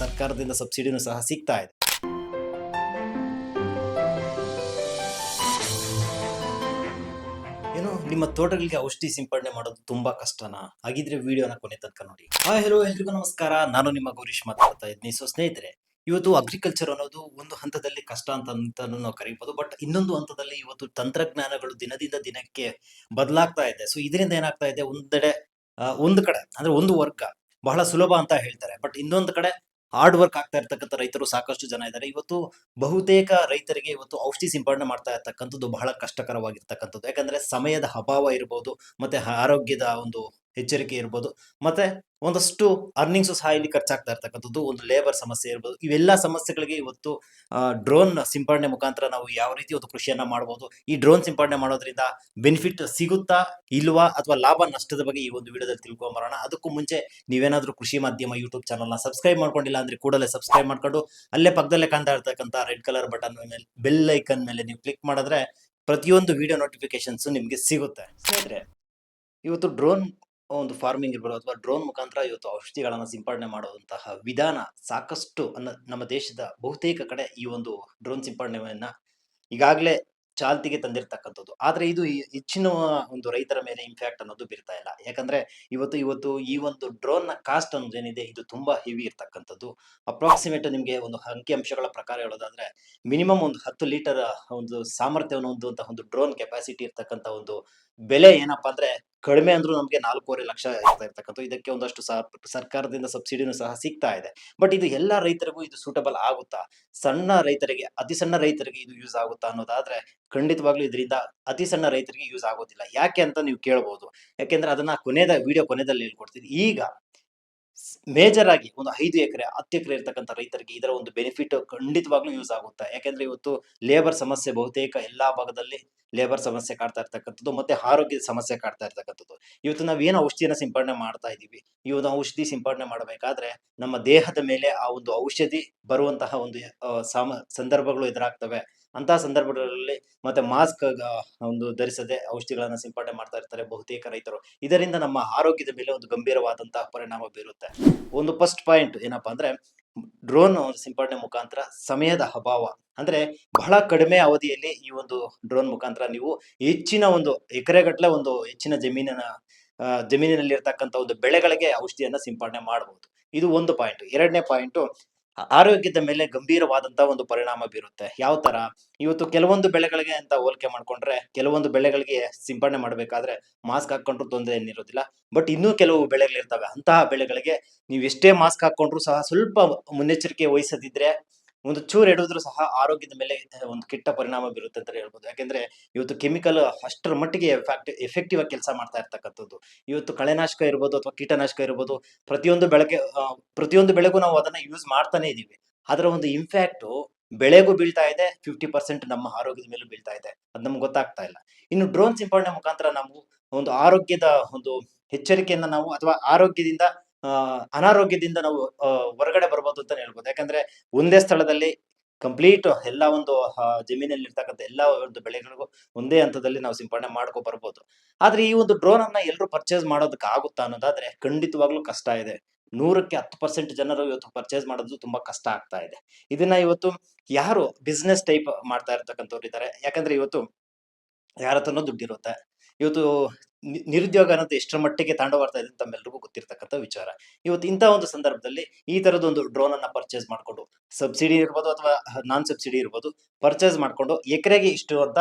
ಸರ್ಕಾರದಿಂದ ಸಬ್ಸಿಡಿನೂ ಸಹ ಸಿಗ್ತಾ ಇದೆ. ಏನು ನಿಮ್ಮ ತೋಟಗಳಿಗೆ ಔಷಧಿ ಸಿಂಪಡಣೆ ಮಾಡೋದು ತುಂಬಾ ಕಷ್ಟನಾ? ಹಾಗಿದ್ರೆ ವಿಡಿಯೋನ ಕೊನೆ ತನಕ ನೋಡಿ. ಹಾ ಹಲೋ ಎಲ್ರಿಗೂ ನಮಸ್ಕಾರ. ನಾನು ನಿಮ್ಮ ಗೌರೀಶ್ ಮಾತಾಡ್ತಾ ಇದ್ದೀನಿ. ಸೊ ಸ್ನೇಹಿತರೆ, ಇವತ್ತು ಅಗ್ರಿಕಲ್ಚರ್ ಅನ್ನೋದು ಒಂದು ಹಂತದಲ್ಲಿ ಕಷ್ಟ ಅಂತ ನಾವು ಕರೀಬಹುದು ಬಟ್ ಇನ್ನೊಂದು ಹಂತದಲ್ಲಿ ಇವತ್ತು ತಂತ್ರಜ್ಞಾನಗಳು ದಿನದಿಂದ ದಿನಕ್ಕೆ ಬದಲಾಗ್ತಾ ಇದೆ. ಸೊ ಇದರಿಂದ ಏನಾಗ್ತಾ ಇದೆ? ಒಂದೆಡೆ ಒಂದು ಕಡೆ, ಅಂದ್ರೆ ಒಂದು ವರ್ಗ ಬಹಳ ಸುಲಭ ಅಂತ ಹೇಳ್ತಾರೆ. ಬಟ್ ಇನ್ನೊಂದು ಕಡೆ ಹಾರ್ಡ್ ವರ್ಕ್ ಆಗ್ತಾ ಇರ್ತಕ್ಕಂಥ ರೈತರು ಸಾಕಷ್ಟು ಜನ ಇದ್ದಾರೆ. ಇವತ್ತು ಬಹುತೇಕ ರೈತರಿಗೆ ಇವತ್ತು ಔಷಧಿ ಸಿಂಪಡಣೆ ಮಾಡ್ತಾ ಇರ್ತಕ್ಕಂಥದ್ದು ಬಹಳ ಕಷ್ಟಕರವಾಗಿರ್ತಕ್ಕಂಥದ್ದು. ಯಾಕಂದ್ರೆ ಸಮಯದ ಅಭಾವ ಇರ್ಬೋದು, ಮತ್ತೆ ಆರೋಗ್ಯದ ಒಂದು ಎಚ್ಚರಿಕೆ ಇರ್ಬೋದು. ಮತ್ತೆ ಒಂದಷ್ಟು ಅರ್ನಿಂಗ್ಸ್ ಸಹ ಇಲ್ಲಿ ಖರ್ಚಾಗ್ತಾ ಇರ್ತಕ್ಕಂಥದ್ದು, ಒಂದು ಲೇಬರ್ ಸಮಸ್ಯೆ ಇರ್ಬೋದು. ಇವೆಲ್ಲ ಸಮಸ್ಯೆಗಳಿಗೆ ಇವತ್ತು ಡ್ರೋನ್ ಸಿಂಪಡಣೆ ಮುಖಾಂತರ ನಾವು ಯಾವ ರೀತಿ ಒಂದು ಕೃಷಿಯನ್ನ ಮಾಡಬಹುದು ಈ ಡ್ರೋನ್ ಸಿಂಪಡಣೆ ಮಾಡೋದ್ರಿಂದ ಬೆನಿಫಿಟ್ ಸಿಗುತ್ತಾ ಇಲ್ವಾ ಅಥವಾ ಲಾಭ ನಷ್ಟದ ಬಗ್ಗೆ ಈ ಒಂದು ವಿಡಿಯೋದಲ್ಲಿ ತಿಳ್ಕೊಂಬರೋಣ ಅದಕ್ಕೂ ಮುಂಚೆ ನೀವೇನಾದ್ರೂ ಕೃಷಿ ಮಾಧ್ಯಮ ಯೂಟ್ಯೂಬ್ ಚಾನಲ್ನ ಸಬ್ಸ್ಕ್ರೈಬ್ ಮಾಡ್ಕೊಂಡಿಲ್ಲ ಅಂದ್ರೆ ಕೂಡಲೇ ಸಬ್ಸ್ಕ್ರೈಬ್ ಮಾಡ್ಕೊಂಡು, ಅಲ್ಲೇ ಪಕ್ಕದಲ್ಲೇ ಕಾಣ್ತಾ ಇರ್ತಕ್ಕಂಥ ರೆಡ್ ಕಲರ್ ಬಟನ್ ಮೇಲೆ ಬೆಲ್ ಐಕನ್ ಮೇಲೆ ನೀವು ಕ್ಲಿಕ್ ಮಾಡಿದ್ರೆ ಪ್ರತಿಯೊಂದು ವಿಡಿಯೋ ನೋಟಿಫಿಕೇಶನ್ಸ್ ನಿಮಗೆ ಸಿಗುತ್ತೆ. ಸ್ನೇಹಿತರೆ, ಇವತ್ತು ಡ್ರೋನ್ ಒಂದು ಫಾರ್ಮಿಂಗ್ ಇರ್ಬೋದು ಅಥವಾ ಡ್ರೋನ್ ಮುಖಾಂತರ ಇವತ್ತು ಔಷಧಿಗಳನ್ನ ಸಿಂಪಡಣೆ ಮಾಡುವಂತಹ ವಿಧಾನ ಸಾಕಷ್ಟು ಅನ್ನ ನಮ್ಮ ದೇಶದ ಬಹುತೇಕ ಕಡೆ ಈ ಒಂದು ಡ್ರೋನ್ ಸಿಂಪಡಣೆಯನ್ನ ಈಗಾಗಲೇ ಚಾಲ್ತಿಗೆ ತಂದಿರತಕ್ಕಂಥದ್ದು. ಆದ್ರೆ ಇದು ಹೆಚ್ಚಿನ ಒಂದು ರೈತರ ಮೇಲೆ ಇಂಪ್ಯಾಕ್ಟ್ ಅನ್ನೋದು ಬೀರ್ತಾ ಇಲ್ಲ. ಯಾಕಂದ್ರೆ ಇವತ್ತು ಇವತ್ತು ಈ ಒಂದು ಡ್ರೋನ್ನ ಕಾಸ್ಟ್ ಅನ್ನೋದು ಏನಿದೆ, ಇದು ತುಂಬಾ ಹೆವಿ ಇರ್ತಕ್ಕಂಥದ್ದು. ಅಪ್ರಾಕ್ಸಿಮೇಟ್ ನಿಮಗೆ ಒಂದು ಅಂಕಿ ಅಂಶಗಳ ಪ್ರಕಾರ ಹೇಳೋದಾದ್ರೆ ಮಿನಿಮಮ್ ಒಂದು ಹತ್ತು ಲೀಟರ್ ಒಂದು ಸಾಮರ್ಥ್ಯವನ್ನು ಹೊಂದುವಂತಹ ಒಂದು ಡ್ರೋನ್ ಕೆಪಾಸಿಟಿ ಇರ್ತಕ್ಕಂಥ ಒಂದು ಬೆಲೆ ಏನಪ್ಪಾ ಅಂದ್ರೆ ಕಡಿಮೆ ಅಂದ್ರೂ ನಮಗೆ ನಾಲ್ಕೂವರೆ ಲಕ್ಷ ಇರ್ತಾ ಇರ್ತಕ್ಕಂಥ ಇದಕ್ಕೆ ಒಂದಷ್ಟು ಸರ್ಕಾರದಿಂದ ಸಬ್ಸಿಡಿನೂ ಸಹ ಸಿಗ್ತಾ ಇದೆ. ಬಟ್ ಇದು ಎಲ್ಲ ರೈತರಿಗೂ ಇದು ಸೂಟಬಲ್ ಆಗುತ್ತಾ? ಸಣ್ಣ ರೈತರಿಗೆ, ಅತಿ ಸಣ್ಣ ರೈತರಿಗೆ ಇದು ಯೂಸ್ ಆಗುತ್ತಾ ಅನ್ನೋದಾದ್ರೆ ಖಂಡಿತವಾಗ್ಲೂ ಇದರಿಂದ ಅತಿ ಸಣ್ಣ ರೈತರಿಗೆ ಯೂಸ್ ಆಗೋದಿಲ್ಲ. ಯಾಕೆ ಅಂತ ನೀವು ಕೇಳಬಹುದು ಯಾಕೆಂದ್ರೆ ಅದನ್ನ ಕೊನೆದ ವಿಡಿಯೋ ಕೊನೆದಲ್ಲಿ ಹೇಳ್ಕೊಡ್ತೀನಿ. ಈಗ ಮೇಜರ್ ಆಗಿ ಒಂದು ಐದು ಎಕರೆ, ಹತ್ತು ಎಕರೆ ಇರತಕ್ಕಂಥ ರೈತರಿಗೆ ಇದರ ಒಂದು ಬೆನಿಫಿಟ್ ಖಂಡಿತವಾಗ್ಲೂ ಯೂಸ್ ಆಗುತ್ತೆ. ಯಾಕೆಂದ್ರೆ ಇವತ್ತು ಲೇಬರ್ ಸಮಸ್ಯೆ ಬಹುತೇಕ ಎಲ್ಲಾ ಭಾಗದಲ್ಲಿ ಲೇಬರ್ ಸಮಸ್ಯೆ ಕಾಡ್ತಾ ಇರ್ತಕ್ಕಂಥದ್ದು ಮತ್ತೆ ಆರೋಗ್ಯದ ಸಮಸ್ಯೆ ಕಾಡ್ತಾ ಇರ್ತಕ್ಕಂಥದ್ದು. ಇವತ್ತು ನಾವು ಏನು ಔಷಧಿಯನ್ನ ಸಿಂಪಡಣೆ ಮಾಡ್ತಾ ಈ ಒಂದು ಔಷಧಿ ಸಿಂಪಡಣೆ ಮಾಡಬೇಕಾದ್ರೆ ನಮ್ಮ ದೇಹದ ಮೇಲೆ ಆ ಒಂದು ಔಷಧಿ ಬರುವಂತಹ ಒಂದು ಸಂದರ್ಭಗಳು ಎದುರಾಗ್ತವೆ. ಅಂತಹ ಸಂದರ್ಭಗಳಲ್ಲಿ ಮತ್ತೆ ಮಾಸ್ಕ್ ಒಂದು ಧರಿಸದೆ ಔಷಧಿಗಳನ್ನ ಸಿಂಪಡಣೆ ಮಾಡ್ತಾ ಇರ್ತಾರೆ ಬಹುತೇಕ ರೈತರು. ಇದರಿಂದ ನಮ್ಮ ಆರೋಗ್ಯದ ಮೇಲೆ ಒಂದು ಗಂಭೀರವಾದಂತಹ ಪರಿಣಾಮ ಬೀರುತ್ತೆ. ಒಂದು ಫಸ್ಟ್ ಪಾಯಿಂಟ್ ಏನಪ್ಪಾ ಅಂದ್ರೆ ಡ್ರೋನ್ ಸಿಂಪಡಣೆ ಮುಖಾಂತರ ಸಮಯದ ಅಭಾವ. ಅಂದ್ರೆ ಬಹಳ ಕಡಿಮೆ ಅವಧಿಯಲ್ಲಿ ಈ ಒಂದು ಡ್ರೋನ್ ಮುಖಾಂತರ ನೀವು ಹೆಚ್ಚಿನ ಒಂದು ಎಕರೆಗಟ್ಟಲೆ ಒಂದು ಹೆಚ್ಚಿನ ಜಮೀನಿನ ಜಮೀನಿನಲ್ಲಿ ಇರ್ತಕ್ಕಂಥ ಒಂದು ಬೆಳೆಗಳಿಗೆ ಔಷಧಿಯನ್ನ ಸಿಂಪಡಣೆ ಮಾಡಬಹುದು ಇದು ಒಂದು ಪಾಯಿಂಟ್ ಎರಡನೇ ಪಾಯಿಂಟ್ ಆರೋಗ್ಯದ ಮೇಲೆ ಗಂಭೀರವಾದಂತಹ ಒಂದು ಪರಿಣಾಮ ಬೀರುತ್ತೆ. ಯಾವ ತರ? ಇವತ್ತು ಕೆಲವೊಂದು ಬೆಳೆಗಳಿಗೆ ಅಂತ ಹೋಲಿಕೆ ಮಾಡ್ಕೊಂಡ್ರೆ ಕೆಲವೊಂದು ಬೆಳೆಗಳಿಗೆ ಸಿಂಪಡಣೆ ಮಾಡಬೇಕಾದ್ರೆ ಮಾಸ್ಕ್ ಹಾಕೊಂಡ್ರು ತೊಂದರೆ ಏನಿರೋದಿಲ್ಲ. ಬಟ್ ಇನ್ನೂ ಕೆಲವು ಬೆಳೆಗಳಿರ್ತವೆ. ಅಂತಹ ಬೆಳೆಗಳಿಗೆ ನೀವು ಎಷ್ಟೇ ಮಾಸ್ಕ್ ಹಾಕೊಂಡ್ರು ಸಹ ಸ್ವಲ್ಪ ಮುನ್ನೆಚ್ಚರಿಕೆ ವಹಿಸದಿದ್ರೆ ಒಂದು ಚೂರು ಎಡುದ್ರು ಸಹ ಆರೋಗ್ಯದ ಮೇಲೆ ಒಂದು ಕೆಟ್ಟ ಪರಿಣಾಮ ಬೀರುತ್ತೆ ಅಂತ ಹೇಳ್ಬೋದು. ಯಾಕೆಂದ್ರೆ ಇವತ್ತು ಕೆಮಿಕಲ್ ಅಷ್ಟರ ಮಟ್ಟಿಗೆ ಎಫೆಕ್ಟಿವ್ ಆಗಿ ಕೆಲಸ ಮಾಡ್ತಾ ಇರ್ತಕ್ಕಂಥದ್ದು. ಇವತ್ತು ಕಳೆನಾಶಕ ಇರ್ಬೋದು ಅಥವಾ ಕೀಟನಾಶಕ ಇರ್ಬೋದು ಪ್ರತಿಯೊಂದು ಬೆಳಗ್ಗೆ ಆ, ಪ್ರತಿಯೊಂದು ಬೆಳೆಗೂ ನಾವು ಅದನ್ನ ಯೂಸ್ ಮಾಡ್ತಾನೆ ಇದೀವಿ. ಅದರ ಒಂದು ಇಂಪ್ಯಾಕ್ಟ್ ಬೆಳೆಗೂ ಬೀಳ್ತಾ ಇದೆ ಫಿಫ್ಟಿ ಪರ್ಸೆಂಟ್ ನಮ್ಮ ಆರೋಗ್ಯದ ಮೇಲೂ ಬೀಳ್ತಾ ಇದೆ. ಅದು ನಮ್ಗೆ ಗೊತ್ತಾಗ್ತಾ ಇಲ್ಲ. ಇನ್ನು ಡ್ರೋನ್ ಸಿಂಪಡಣೆ ಮುಖಾಂತರ ನಾವು ಒಂದು ಆರೋಗ್ಯದ ಒಂದು ಎಚ್ಚರಿಕೆಯನ್ನ ನಾವು ಅಥವಾ ಆರೋಗ್ಯದಿಂದ ಅನಾರೋಗ್ಯದಿಂದ ನಾವು ಹೊರಗಡೆ ಬರ್ಬೋದು ಅಂತ ಹೇಳ್ಬೋದು. ಯಾಕಂದ್ರೆ ಒಂದೇ ಸ್ಥಳದಲ್ಲಿ ಕಂಪ್ಲೀಟ್ ಎಲ್ಲ ಒಂದು ಜಮೀನಲ್ಲಿ ಇರ್ತಕ್ಕಂಥ ಎಲ್ಲ ಒಂದು ಬೆಳೆಗಳಿಗೂ ಒಂದೇ ಹಂತದಲ್ಲಿ ನಾವು ಸಿಂಪಡಣೆ ಮಾಡ್ಕೊ ಬರ್ಬೋದು. ಆದ್ರೆ ಈ ಒಂದು ಡ್ರೋನ್ ಅನ್ನ ಎಲ್ಲರೂ ಪರ್ಚೇಸ್ ಮಾಡೋದಕ್ಕೆ ಆಗುತ್ತಾ ಅನ್ನೋದಾದ್ರೆ ಖಂಡಿತವಾಗ್ಲೂ ಕಷ್ಟ ಇದೆ. ನೂರಕ್ಕೆ ಹತ್ತು ಪರ್ಸೆಂಟ್ ಜನರು ಇವತ್ತು ಪರ್ಚೇಸ್ ಮಾಡೋದು ತುಂಬಾ ಕಷ್ಟ ಆಗ್ತಾ ಇದೆ. ಇದನ್ನ ಇವತ್ತು ಯಾರು ಬಿಸ್ನೆಸ್ ಟೈಪ್ ಮಾಡ್ತಾ ಇರ್ತಕ್ಕಂಥವ್ರು ಇದ್ದಾರೆ ಯಾಕಂದ್ರೆ ಇವತ್ತು ಯಾರ ದುಡ್ಡಿರುತ್ತೆ. ಇವತ್ತು ನಿರುದ್ಯೋಗ ಅನ್ನೋದು ಎಷ್ಟರ ಮಟ್ಟಿಗೆ ತಾಂಡವಾಡ್ತಾ ಇದೆ ತಮ್ಮೆಲ್ಲರಿಗೂ ಗೊತ್ತಿರ್ತಕ್ಕಂಥ ವಿಚಾರ. ಇವತ್ತು ಇಂಥ ಒಂದು ಸಂದರ್ಭದಲ್ಲಿ ಈ ತರದೊಂದು ಡ್ರೋನ್ ಅನ್ನ ಪರ್ಚೇಸ್ ಮಾಡ್ಕೊಂಡು ಸಬ್ಸಿಡಿ ಇರ್ಬೋದು ಅಥವಾ ನಾನ್ ಸಬ್ಸಿಡಿ ಇರ್ಬೋದು ಪರ್ಚೇಸ್ ಮಾಡ್ಕೊಂಡು ಎಕರೆಗೆ ಇಷ್ಟು ಅಂತ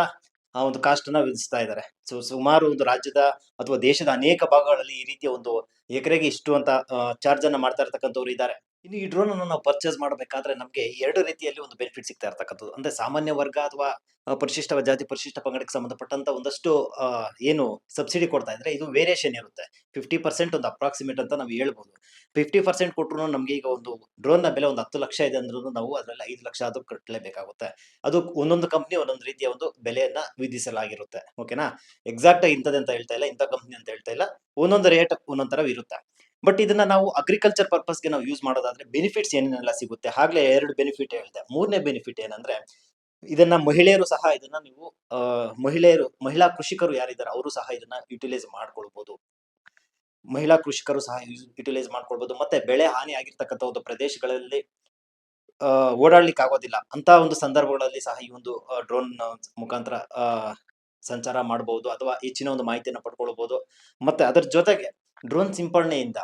ಆ ಒಂದು ಕಾಸ್ಟ್ ಅನ್ನ ವಿಧಿಸ್ತಾ ಇದ್ದಾರೆ ಸೊ, ಸುಮಾರು ಒಂದು ರಾಜ್ಯದ ಅಥವಾ ದೇಶದ ಅನೇಕ ಭಾಗಗಳಲ್ಲಿ ಈ ರೀತಿಯ ಒಂದು ಎಕರೆಗೆ ಇಷ್ಟು ಅಂತ ಚಾರ್ಜ್ ಅನ್ನ ಮಾಡ್ತಾ ಇರ್ತಕ್ಕಂಥವ್ರು ಇದ್ದಾರೆ ಇನ್ನು ಈ ಡ್ರೋನ್ ಅನ್ನು ನಾವು ಪರ್ಚೇಸ್ ಮಾಡಬೇಕಾದ್ರೆ ನಮಗೆ ಎರಡು ರೀತಿಯಲ್ಲಿ ಒಂದು ಬೆನಿಫಿಟ್ ಸಿಗ್ತಾ ಇರ್ತಕ್ಕಂಥದ್ದು. ಅಂದ್ರೆ ಸಾಮಾನ್ಯ ವರ್ಗ ಅಥವಾ ಪರಿಶಿಷ್ಟ ಜಾತಿ ಪರಿಶಿಷ್ಟ ಪಂಗಡಕ್ಕೆ ಸಂಬಂಧಪಟ್ಟಂತ ಒಂದಷ್ಟು ಏನು ಸಬ್ಸಿಡಿ ಕೊಡ್ತಾ ಇದ್ರೆ ಇದು ವೇರಿಯೇಷನ್ ಇರುತ್ತೆ. ಫಿಫ್ಟಿ ಪರ್ಸೆಂಟ್ ಒಂದು ಅಪ್ರಾಕ್ಸಿಮೇಟ್ ಅಂತ ನಾವು ಹೇಳ್ಬೋದು. ಫಿಫ್ಟಿ ಪರ್ಸೆಂಟ್ ಕೊಟ್ಟರು ನಮಗೆ ಈಗ ಒಂದು ಡ್ರೋನ್ನ ಬೆಲೆ ಒಂದು ಹತ್ತು ಲಕ್ಷ ಇದೆ ಅಂದ್ರೂ ನಾವು ಅದರಲ್ಲಿ ಐದು ಲಕ್ಷ ಆದ್ರೂ ಕಟ್ಟಲೇಬೇಕಾಗುತ್ತೆ ಅದು ಒಂದೊಂದು ಕಂಪ್ನಿ ಒಂದೊಂದು ರೀತಿಯ ಒಂದು ಬೆಲೆಯನ್ನ ವಿಧಿಸಲಾಗಿರುತ್ತೆ. ಓಕೆನಾ ಎಕ್ಸಾಕ್ಟ್ ಇಂಥದ್ದು ಅಂತ ಹೇಳ್ತಾ ಇಲ್ಲ, ಇಂಥ ಕಂಪ್ನಿ ಅಂತ ಹೇಳ್ತಾ ಇಲ್ಲ. ಒಂದೊಂದು ರೇಟ್ ಒಂದೊಂದ್ ತರ ಇರುತ್ತೆ. ಬಟ್ ಇದನ್ನ ನಾವು ಅಗ್ರಿಕಲ್ಚರ್ ಪರ್ಪಸ್ಗೆ ನಾವು ಯೂಸ್ ಮಾಡೋದಾದ್ರೆ ಬೆನಿಫಿಟ್ಸ್ ಏನೇನೆಲ್ಲ ಸಿಗುತ್ತೆ? ಆಗ್ಲೇ ಎರಡು ಬೆನಿಫಿಟ್ ಹೇಳಿದೆ. ಮೂರನೇ ಬೆನಿಫಿಟ್ ಏನಂದ್ರೆ ಇದನ್ನ ಮಹಿಳೆಯರು ಸಹ ಇದನ್ನ ನೀವು ಮಹಿಳೆಯರು, ಮಹಿಳಾ ಕೃಷಿಕರು ಯಾರಿದ್ದಾರೆ ಅವರು ಸಹ ಇದನ್ನ ಯುಟಿಲೈಸ್ ಮಾಡ್ಕೊಳ್ಬಹುದು ಮಹಿಳಾ ಕೃಷಿಕರು ಸಹ ಯುಟಿಲೈಸ್ ಮಾಡ್ಕೊಳ್ಬಹುದು ಮತ್ತೆ ಬೆಳೆ ಹಾನಿ ಆಗಿರ್ತಕ್ಕಂಥ ಒಂದು ಪ್ರದೇಶಗಳಲ್ಲಿ ಓಡಾಡ್ಲಿಕ್ಕೆ ಆಗೋದಿಲ್ಲ. ಅಂತ ಒಂದು ಸಂದರ್ಭಗಳಲ್ಲಿ ಸಹ ಈ ಒಂದು ಡ್ರೋನ್ ಮುಖಾಂತರ ಸಂಚಾರ ಮಾಡಬಹುದು ಅಥವಾ ಹೆಚ್ಚಿನ ಒಂದು ಮಾಹಿತಿಯನ್ನು ಪಡ್ಕೊಳ್ಬಹುದು ಮತ್ತೆ ಅದರ ಜೊತೆಗೆ ಡ್ರೋನ್ ಸಿಂಪಡಣೆಯಿಂದ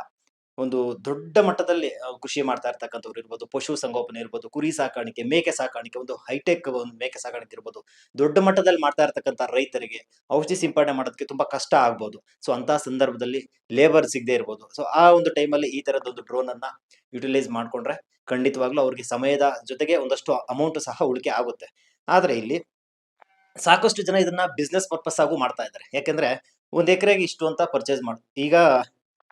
ಒಂದು ದೊಡ್ಡ ಮಟ್ಟದಲ್ಲಿ ಕೃಷಿ ಮಾಡ್ತಾ ಇರ್ತಕ್ಕಂಥವ್ರು ಇರ್ಬೋದು, ಪಶು ಸಂಗೋಪನೆ ಇರ್ಬೋದು, ಕುರಿ ಸಾಕಾಣಿಕೆ, ಮೇಕೆ ಸಾಕಾಣಿಕೆ, ಒಂದು ಹೈಟೆಕ್ ಒಂದು ಮೇಕೆ ಸಾಕಾಣಿಕೆ ಇರ್ಬೋದು, ದೊಡ್ಡ ಮಟ್ಟದಲ್ಲಿ ಮಾಡ್ತಾ ಇರ್ತಕ್ಕಂಥ ರೈತರಿಗೆ ಔಷಧಿ ಸಿಂಪಡಣೆ ಮಾಡೋದಕ್ಕೆ ತುಂಬಾ ಕಷ್ಟ ಆಗ್ಬೋದು. ಸೊ ಅಂತ ಸಂದರ್ಭದಲ್ಲಿ ಲೇಬರ್ ಸಿಗದೆ ಇರ್ಬೋದು. ಸೊ ಆ ಒಂದು ಟೈಮಲ್ಲಿ ಈ ತರದ ಒಂದು ಡ್ರೋನ್ ಅನ್ನ ಯುಟಿಲೈಸ್ ಮಾಡ್ಕೊಂಡ್ರೆ ಖಂಡಿತವಾಗ್ಲೂ ಅವ್ರಿಗೆ ಸಮಯದ ಜೊತೆಗೆ ಒಂದಷ್ಟು ಅಮೌಂಟ್ ಸಹ ಉಳಿಕೆ ಆಗುತ್ತೆ. ಆದ್ರೆ ಇಲ್ಲಿ ಸಾಕಷ್ಟು ಜನ ಇದನ್ನ ಬಿಸ್ನೆಸ್ ಪರ್ಪಸ್ ಆಗು ಮಾಡ್ತಾ ಇದ್ದಾರೆ. ಯಾಕಂದ್ರೆ ಒಂದ್ ಎಕರೆಗೆ ಇಷ್ಟು ಅಂತ ಪರ್ಚೇಸ್ ಮಾಡ್ ಈಗ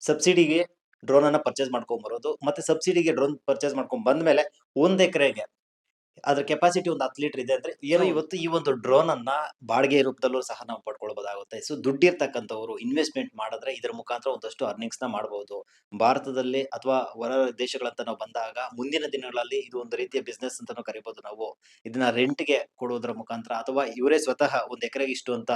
ಸಬ್ಸಿಡಿಗೆ ಡ್ರೋನ್ ಅನ್ನ ಪರ್ಚೇಸ್ ಮಾಡ್ಕೊಂಡ್ ಬರೋದು ಮತ್ತೆ ಸಬ್ಸಿಡಿಗೆ ಡ್ರೋನ್ ಪರ್ಚೇಸ್ ಮಾಡ್ಕೊಂಡ್ ಬಂದ್ಮೇಲೆ ಒಂದ್ ಎಕರೆಗೆ ಅದ್ರ ಕೆಪಾಸಿಟಿ ಒಂದು ಹತ್ತು ಲೀಟರ್ ಇದೆ ಅಂದ್ರೆ ಏನೋ ಇವತ್ತು ಈ ಒಂದು ಡ್ರೋನ್ ಅನ್ನ ಬಾಡಿಗೆ ರೂಪದಲ್ಲೂ ಸಹ ನಾವು ಪಡ್ಕೊಳ್ಬಹುದಾಗುತ್ತೆ ಸೊ ದುಡ್ಡಿರ್ತಕ್ಕಂಥವ್ರು ಇನ್ವೆಸ್ಟ್ಮೆಂಟ್ ಮಾಡಿದ್ರೆ ಇದರ ಮುಖಾಂತರ ಒಂದಷ್ಟು ಅರ್ನಿಂಗ್ಸ್ನ ಮಾಡಬಹುದು ಭಾರತದಲ್ಲಿ ಅಥವಾ ಹೊರ ದೇಶಗಳಂತ ನಾವು ಬಂದಾಗ ಮುಂದಿನ ದಿನಗಳಲ್ಲಿ ಇದು ಒಂದು ರೀತಿಯ ಬಿಸ್ನೆಸ್ ಅಂತ ನಾವು ಕರಿಬಹುದು ನಾವು. ಇದನ್ನ ರೆಂಟ್ಗೆ ಕೊಡುವುದರ ಮುಖಾಂತರ ಅಥವಾ ಇವರೇ ಸ್ವತಃ ಒಂದ್ ಎಕರೆಗೆ ಇಷ್ಟು ಅಂತ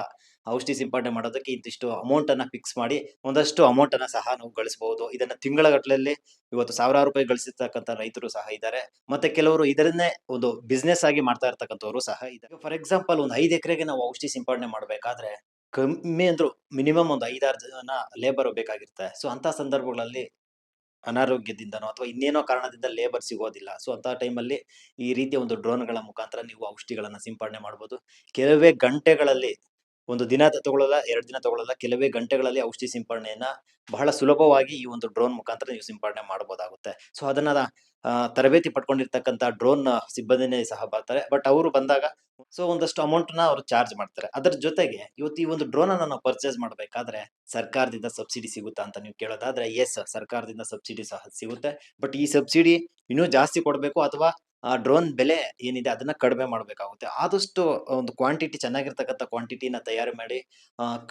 ಔಷಧಿ ಸಿಂಪಡಣೆ ಮಾಡೋದಕ್ಕೆ ಇಂತಿಷ್ಟು ಅಮೌಂಟ್ ಅನ್ನ ಫಿಕ್ಸ್ ಮಾಡಿ ಒಂದಷ್ಟು ಅಮೌಂಟ್ ಅನ್ನ ಸಹ ನಾವು ಗಳಿಸಬಹುದು. ಇದನ್ನ ತಿಂಗಳ ಗಟ್ಟಲೆಯಲ್ಲಿ ಇವತ್ತು ಸಾವಿರಾರು ರೂಪಾಯಿ ಗಳಿಸಿರ್ತಕ್ಕಂಥ ರೈತರು ಸಹ ಇದ್ದಾರೆ. ಮತ್ತೆ ಕೆಲವರು ಇದರನ್ನೇ ಒಂದು ಬಿಸ್ನೆಸ್ ಆಗಿ ಮಾಡ್ತಾ ಇರ್ತಕ್ಕಂಥವ್ರು ಸಹ ಇದ್ದಾರೆ. ಫಾರ್ ಎಕ್ಸಾಂಪಲ್ ಒಂದು ಐದು ಎಕರೆಗೆ ನಾವು ಔಷಧಿ ಸಿಂಪಡಣೆ ಮಾಡಬೇಕಾದ್ರೆ ಕಮ್ಮಿ ಅಂದ್ರು ಮಿನಿಮಮ್ ಒಂದು ಐದಾರು ಜನ ಲೇಬರ್ ಬೇಕಾಗಿರುತ್ತೆ. ಸೊ ಅಂತ ಸಂದರ್ಭಗಳಲ್ಲಿ ಅನಾರೋಗ್ಯದಿಂದನೋ ಅಥವಾ ಇನ್ನೇನೋ ಕಾರಣದಿಂದ ಲೇಬರ್ ಸಿಗೋದಿಲ್ಲ. ಸೊ ಅಂತ ಟೈಮಲ್ಲಿ ಈ ರೀತಿಯ ಒಂದು ಡ್ರೋನ್ಗಳ ಮುಖಾಂತರ ನೀವು ಔಷಧಿಗಳನ್ನ ಸಿಂಪಡಣೆ ಮಾಡಬಹುದು ಕೆಲವೇ ಗಂಟೆಗಳಲ್ಲಿ ಒಂದು ದಿನ ತಗೊಳ್ಳಲ್ಲ ಎರಡು ದಿನ ತಗೊಳ್ಳಲ್ಲ ಕೆಲವೇ ಗಂಟೆಗಳಲ್ಲಿ ಔಷಧಿ ಸಿಂಪಡಣೆಯನ್ನ ಬಹಳ ಸುಲಭವಾಗಿ ಈ ಒಂದು ಡ್ರೋನ್ ಮುಖಾಂತರ ನೀವು ಸಿಂಪಡಣೆ ಮಾಡಬಹುದಾಗುತ್ತೆ. ಸೊ, ಅದನ್ನ ತರಬೇತಿ ಪಡ್ಕೊಂಡಿರ್ತಕ್ಕಂತ ಡ್ರೋನ್ ಸಿಬ್ಬಂದಿನೇ ಸಹ ಬರ್ತಾರೆ. ಬಟ್ ಅವರು ಬಂದಾಗ ಸೊ, ಒಂದಷ್ಟು ಅಮೌಂಟ್ನ ಅವರು ಚಾರ್ಜ್ ಮಾಡ್ತಾರೆ. ಅದರ ಜೊತೆಗೆ ಇವತ್ತು ಈ ಒಂದು ಡ್ರೋನ್ ಅನ್ನ ನಾವು ಪರ್ಚೇಸ್ ಮಾಡಬೇಕಾದ್ರೆ ಸರ್ಕಾರದಿಂದ ಸಬ್ಸಿಡಿ ಸಿಗುತ್ತಾ ಅಂತ ನೀವು ಕೇಳೋದಾದ್ರೆ ಎಸ್ ಸರ್ಕಾರದಿಂದ ಸಬ್ಸಿಡಿ ಸಹ ಸಿಗುತ್ತೆ. ಬಟ್ ಈ ಸಬ್ಸಿಡಿ ಇನ್ನೂ ಜಾಸ್ತಿ ಕೊಡಬೇಕು ಅಥವಾ ಆ ಡ್ರೋನ್ ಬೆಲೆ ಏನಿದೆ ಅದನ್ನ ಕಡಿಮೆ ಮಾಡಬೇಕಾಗುತ್ತೆ. ಆದಷ್ಟು ಒಂದು ಕ್ವಾಂಟಿಟಿ ಚೆನ್ನಾಗಿರ್ತಕ್ಕಂಥ ಕ್ವಾಂಟಿಟಿನ ತಯಾರು ಮಾಡಿ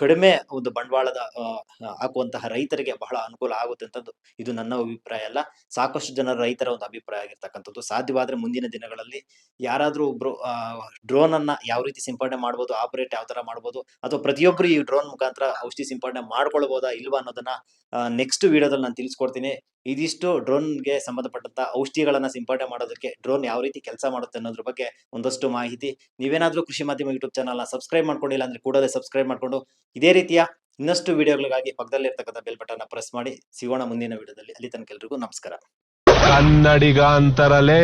ಕಡಿಮೆ ಒಂದು ಬಂಡವಾಳದ ಹಾಕುವಂತಹ ರೈತರಿಗೆ ಬಹಳ ಅನುಕೂಲ ಆಗುತ್ತೆ ಅಂತದ್ದು ಇದು ನನ್ನ ಅಭಿಪ್ರಾಯ ಅಲ್ಲ. ಸಾಕಷ್ಟು ಜನ ರೈತರ ಒಂದು ಅಭಿಪ್ರಾಯ ಆಗಿರ್ತಕ್ಕಂಥದ್ದು. ಸಾಧ್ಯವಾದ್ರೆ ಮುಂದಿನ ದಿನಗಳಲ್ಲಿ ಯಾರಾದ್ರೂ ಒಬ್ರು ಡ್ರೋನ್ ಅನ್ನ ಯಾವ ರೀತಿ ಸಿಂಪಡಣೆ ಮಾಡ್ಬೋದು, ಆಪರೇಟ್ ಯಾವ ತರ ಮಾಡ್ಬೋದು, ಅಥವಾ ಪ್ರತಿಯೊಬ್ರು ಈ ಡ್ರೋನ್ ಮುಖಾಂತರ ಔಷಧಿ ಸಿಂಪಡಣೆ ಮಾಡ್ಕೊಳ್ಬಹುದಾ ಇಲ್ವಾ ಅನ್ನೋದನ್ನ ನೆಕ್ಸ್ಟ್ ವಿಡಿಯೋದಲ್ಲಿ ನಾನು ತಿಳಿಸ್ಕೊಡ್ತೀನಿ. ಇದಿಷ್ಟು ಡ್ರೋನ್ಗೆ ಸಂಬಂಧಪಟ್ಟಂತ ಔಷಧಿಗಳನ್ನ ಸಿಂಪಡಣೆ ಮಾಡೋದಕ್ಕೆ ಡ್ರೋನ್ ಯಾವ ರೀತಿ ಕೆಲಸ ಮಾಡುತ್ತೆ ಅನ್ನೋದ್ರ ಬಗ್ಗೆ ಒಂದಷ್ಟು ಮಾಹಿತಿ. ನೀವೇನಾದ್ರೂ ಕೃಷಿ ಮಾಧ್ಯಮ ಯೂಟ್ಯೂಬ್ ಚಾನಲ್ನ ಸಬ್ಸ್ಕ್ರೈಬ್ ಮಾಡ್ಕೊಂಡಿಲ್ಲ ಅಂದ್ರೆ ಕೂಡಲೇ ಸಬ್ಸ್ಕ್ರೈಬ್ ಮಾಡ್ಕೊಂಡು ಇದೇ ರೀತಿಯ ಇನ್ನಷ್ಟು ವಿಡಿಯೋಗಳಿಗಾಗಿ ಪಕ್ಕದಲ್ಲಿ ಇರ್ತಕ್ಕಂಥ ಬೆಲ್ ಬಟನ್ ಪ್ರೆಸ್ ಮಾಡಿ. ಸಿಗೋಣ ಮುಂದಿನ ವಿಡಿಯೋದಲ್ಲಿ. ಅಲ್ಲಿ ತನಕ ಎಲ್ರಿಗೂ ನಮಸ್ಕಾರ. ಕನ್ನಡಿಗ ಅಂತಾರಲೇ.